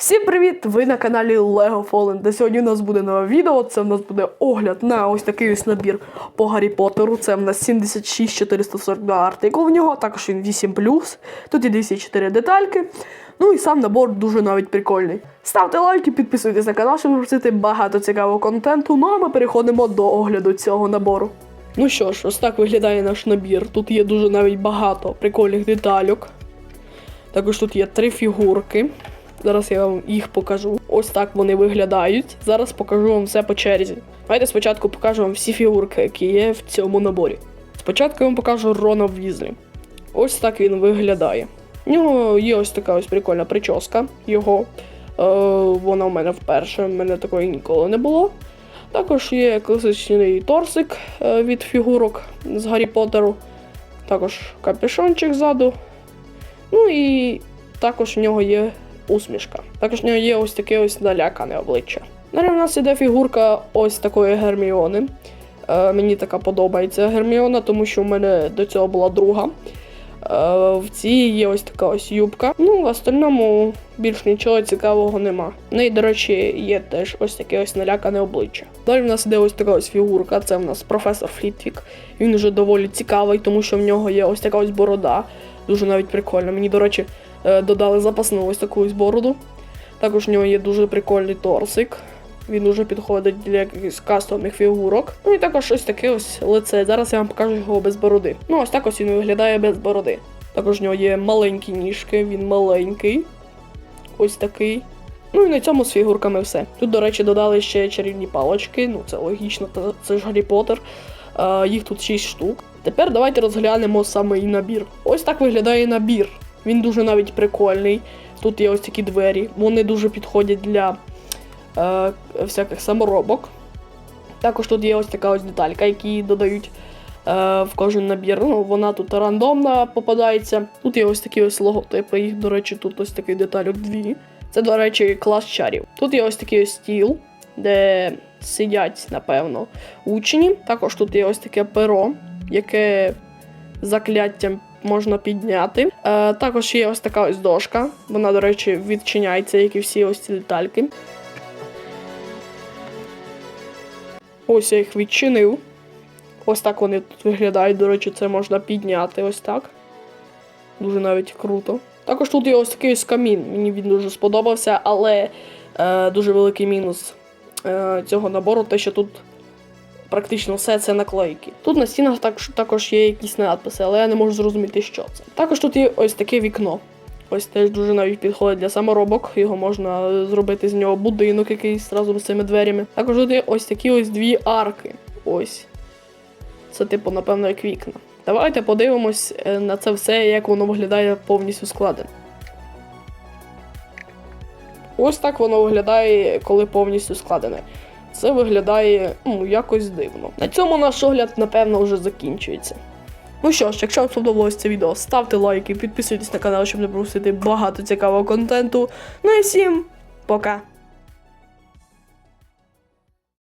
Всім привіт! Ви на каналі Lego Fallen, де сьогодні у нас буде нове відео. Це в нас буде огляд на ось такий ось набір по Гаррі Поттеру. Це в нас 76442 артикул в нього, також він 8 Тут є 204 детальки. Ну і сам набор дуже навіть прикольний. Ставте лайки, підписуйтесь на канал, щоб пропустити багато цікавого контенту. Ну а ми переходимо до огляду цього набору. Ну що ж, ось так виглядає наш набір. Тут є дуже навіть багато прикольних детальок. Також тут є три фігурки. Зараз я вам їх покажу. Ось так вони виглядають. Зараз покажу вам все по черзі. Давайте спочатку покажу вам всі фігурки, які є в цьому наборі. Спочатку я вам покажу Рона Візлі. Ось так він виглядає. У нього є ось така ось прикольна прическа. Його. Е, вона у мене вперше, в мене такої ніколи не було. Також є класичний торсик е, від фігурок з Гаррі Поттеру. Також капюшончик ззаду. Ну і також в нього є усмішка. Також в нього є ось таке ось налякане обличчя. Далі в нас іде фігурка ось такої Герміони. Е, мені така подобається Герміона, тому що в мене до цього була друга. Е, в цій є ось така ось юбка. Ну, в остальному більш нічого цікавого нема. В неї, до речі, є теж ось таке ось налякане обличчя. Далі в нас іде ось така ось фігурка. Це в нас професор Флітвік. Він вже доволі цікавий, тому що в нього є ось така ось борода. Дуже навіть прикольно. Мені, до речі, додали запасну ось таку ось бороду. Також в нього є дуже прикольний торсик. Він дуже підходить для якихось кастомних фігурок. Ну і також ось таке ось лице. Зараз я вам покажу його без бороди. Ну, ось так ось він виглядає без бороди. Також в нього є маленькі ніжки, він маленький. Ось такий. Ну і на цьому з фігурками все. Тут, до речі, додали ще чарівні палочки. Ну, це логічно, це ж Гаррі Поттер. Е, їх тут 6 штук. Тепер давайте розглянемо саме набір. Ось так виглядає набір. Він дуже навіть прикольний. Тут є ось такі двері. Вони дуже підходять для е, всяких саморобок. Також тут є ось така ось деталька, які додають е, в кожен набір. Ну, вона тут рандомна попадається. Тут є ось такі ось логотипи. Їх, до речі, тут ось такий детальок дві. Це, до речі, клас чарів. Тут є ось такий ось стіл, де сидять, напевно, учні. Також тут є ось таке перо, яке закляттям можна підняти. Е, також є ось така ось дошка. Вона, до речі, відчиняється, як і всі ось ці детальки. Ось я їх відчинив. Ось так вони тут виглядають. До речі, це можна підняти ось так. Дуже навіть круто. Також тут є ось такий ось камін. Мені він дуже сподобався, але е, дуже великий мінус е, цього набору, те, що тут практично все це наклейки. Тут на стінах також, також є якісь надписи, але я не можу зрозуміти, що це. Також тут є ось таке вікно. Ось теж дуже навіть підходить для саморобок. Його можна зробити з нього будинок якийсь разом з цими дверями. Також тут є ось такі ось дві арки. Ось. Це, типу, напевно, як вікна. Давайте подивимось е, на це все, як воно виглядає повністю складено. Ось так воно виглядає, коли повністю складене. Це виглядає ну, якось дивно. На цьому наш огляд, напевно, вже закінчується. Ну що ж, якщо вам сподобалось це відео, ставте лайки, підписуйтесь на канал, щоб не пропустити багато цікавого контенту. Ну і всім пока!